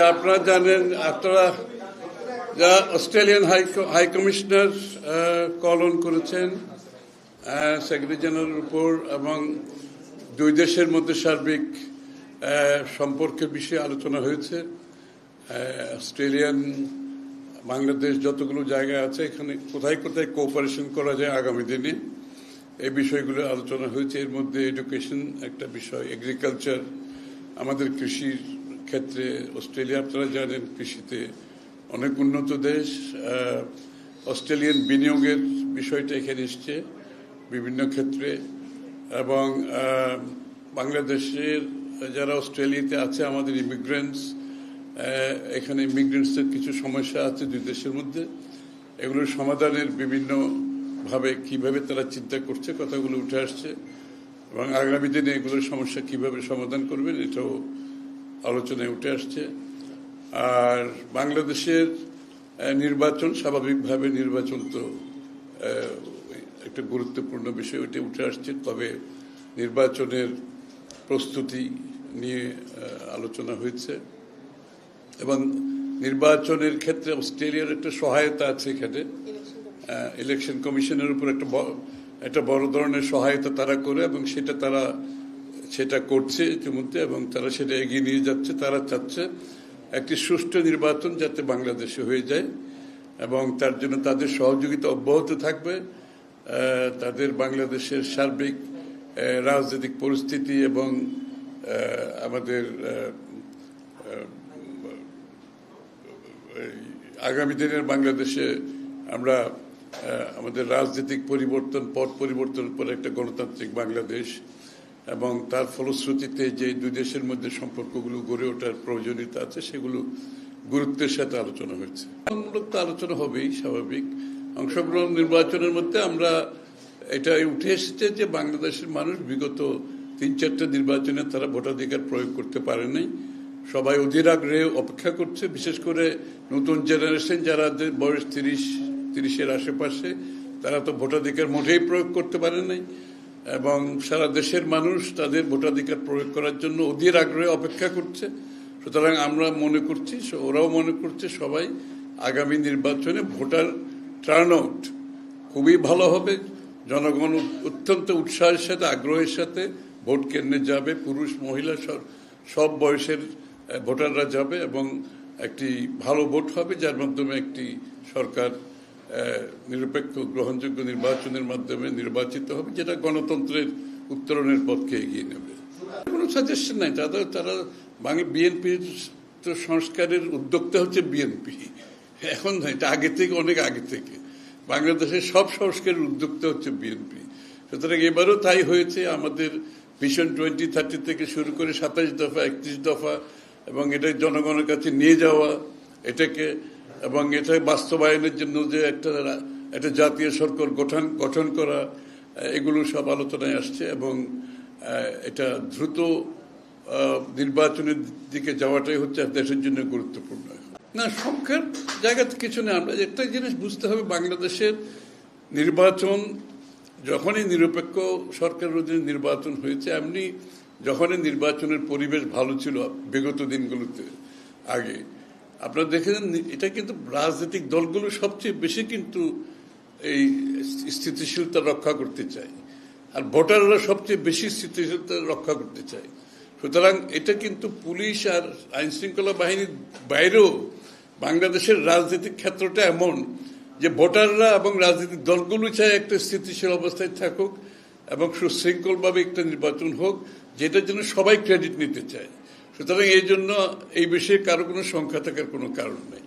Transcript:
আপনারা জানেন, আপনারা যা Australian high commissioner call on করেছেন সেক্রেটারি জেনারেলের উপর এবং দুই দেশের মধ্যে সার্বিক সম্পর্কের বিষয়ে আলোচনা হয়েছে। অস্ট্রেলিয়ান, বাংলাদেশ যতগুলো জায়গা আছে, এখানে কোথায় কোথায় কোঅপারেশন করা যায় আগামী দিনে, এই বিষয়গুলো আলোচনা হয়েছে। এর মধ্যে এডুকেশন একটা বিষয় এগ্রিকালচার আমাদের কৃষির ক্ষেত্রে অস্ট্রেলিয়া, আপনারা জানেন, কৃষিতে অনেক উন্নত দেশ অস্ট্রেলিয়ান বিনিয়োগের বিষয়টা এখানে এসছে বিভিন্ন ক্ষেত্রে এবং বাংলাদেশের যারা অস্ট্রেলিয়াতে আছে, আমাদের ইমিগ্রেন্টস এখানে ইমিগ্রেন্টসের কিছু সমস্যা আছে দুই দেশের মধ্যে। এগুলোর সমাধানের বিভিন্ন ভাবে কীভাবে তারা চিন্তা করছে, কথাগুলো উঠে আসছে এবং আগামী দিনে এগুলোর সমস্যা কীভাবে সমাধান করবেন, এটাও আলোচনায় উঠে আসছে। আর বাংলাদেশের নির্বাচন স্বাভাবিকভাবে নির্বাচন তো একটা গুরুত্বপূর্ণ বিষয় ওইটা উঠে আসছে। তবে নির্বাচনের প্রস্তুতি নিয়ে আলোচনা হয়েছে। এবং নির্বাচনের ক্ষেত্রে অস্ট্রেলিয়ার একটা সহায়তা আছে এখানে। ইলেকশন কমিশনের উপর একটা একটা বড় ধরনের সহায়তা তারা করে এবং সেটা তারা সেটা করছে ইতিমধ্যে এবং তারা সেটা এগিয়ে নিয়ে যাচ্ছে, তারা চাচ্ছে একটি সুষ্ঠু নির্বাচন যাতে বাংলাদেশে হয়ে যায় এবং তার জন্য তাদের সহযোগিতা অব্যাহত থাকবে। তাদের বাংলাদেশের সার্বিক রাজনৈতিক পরিস্থিতি এবং আমাদের আগামী দিনের বাংলাদেশে আমরা আমাদের রাজনৈতিক পরিবর্তন, পথ পরিবর্তনের পরে একটা গণতান্ত্রিক বাংলাদেশ এবং তার ফলশ্রুতিতে যে দুই দেশের মধ্যে সম্পর্কগুলো গড়ে ওঠার প্রয়োজনীয়তা আছে, সেগুলো গুরুত্বের সাথে আলোচনা হয়েছে। মূলক তো আলোচনা হবেই, স্বাভাবিক। অংশগ্রহণ নির্বাচনের মধ্যে আমরা এটা উঠে এসেছে যে বাংলাদেশের মানুষ বিগত তিন চারটা নির্বাচনে তারা ভোটাধিকার প্রয়োগ করতে পারে নাই। সবাই অধীর আগ্রহে অপেক্ষা করছে, বিশেষ করে নতুন জেনারেশন যারা বয়স তিরিশ, তিরিশের আশেপাশে, তারা তো ভোটাধিকার মোটেই প্রয়োগ করতে পারে নাই। এবং সারা দেশের মানুষ তাদের ভোটাধিকার প্রয়োগ করার জন্য অধীর আগ্রহে অপেক্ষা করছে। সুতরাং আমরা মনে করছি, ওরাও মনে করছে, সবাই আগামী নির্বাচনে ভোটার টার্ন আউট খুবই ভালো হবে। জনগণ অত্যন্ত উৎসাহের সাথে, আগ্রহের সাথে ভোট কেন্দ্রে যাবে। পুরুষ, মহিলা, সব বয়সের ভোটাররা যাবে এবং একটি ভালো ভোট হবে, যার মাধ্যমে একটি সরকার নিরপেক্ষ গ্রহণযোগ্য নির্বাচনের মাধ্যমে নির্বাচিত হবে, যেটা গণতন্ত্রের উত্তরণের পথকে এগিয়ে নেবে। কোনো সাজেশন নাই তাদের তারা বাংলা বিএনপির তো সংস্কারের উদ্যোক্তা হচ্ছে বিএনপি এখন না এটা আগে থেকে, অনেক আগে থেকে। বাংলাদেশের সব সংস্কারের উদ্যোক্তা হচ্ছে বিএনপি সুতরাং এবারও তাই হয়েছে, আমাদের ভিশন টোয়েন্টি থার্টি থেকে শুরু করে সাতাশ দফা, একত্রিশ দফা, এবং এটা জনগণের কাছে নিয়ে যাওয়া, এটাকে এবং এটা বাস্তবায়নের জন্য যে একটা একটা জাতীয় সরকার গঠন গঠন করা, এগুলো সব আলোচনায় আসছে এবং এটা দ্রুত নির্বাচনের দিকে যাওয়াটাই হচ্ছে দেশের জন্য গুরুত্বপূর্ণ। না, সংখ্যার জায়গাতে কিছু নেই আমরা একটা জিনিস বুঝতে হবে, বাংলাদেশের নির্বাচন যখনই নিরপেক্ষ সরকারের অধীনে নির্বাচন হয়েছে, এমনি যখনই নির্বাচনের পরিবেশ ভালো ছিল বিগত দিনগুলোতে, আগে আপনারা দেখেছেন, এটা কিন্তু রাজনৈতিক দলগুলো সবচেয়ে বেশি কিন্তু এই স্থিতিশীলতা রক্ষা করতে চায়। আর ভোটাররা সবচেয়ে বেশি স্থিতিশীলতা রক্ষা করতে চায়। সুতরাং এটা কিন্তু পুলিশ আর আইন শৃঙ্খলা বাহিনীর বাইরেও বাংলাদেশের রাজনৈতিক ক্ষেত্রটা এমন যে ভোটাররা এবং রাজনৈতিক দলগুলো চায় একটা স্থিতিশীল অবস্থায় থাকুক এবং সুশৃঙ্খলভাবে একটা নির্বাচন হোক, যেটার জন্য সবাই ক্রেডিট নিতে চায়। সুতরাং এই জন্য এই বিষয়ে কারও কোনো সংখ্যা থাকার কোনো কারণ নেই।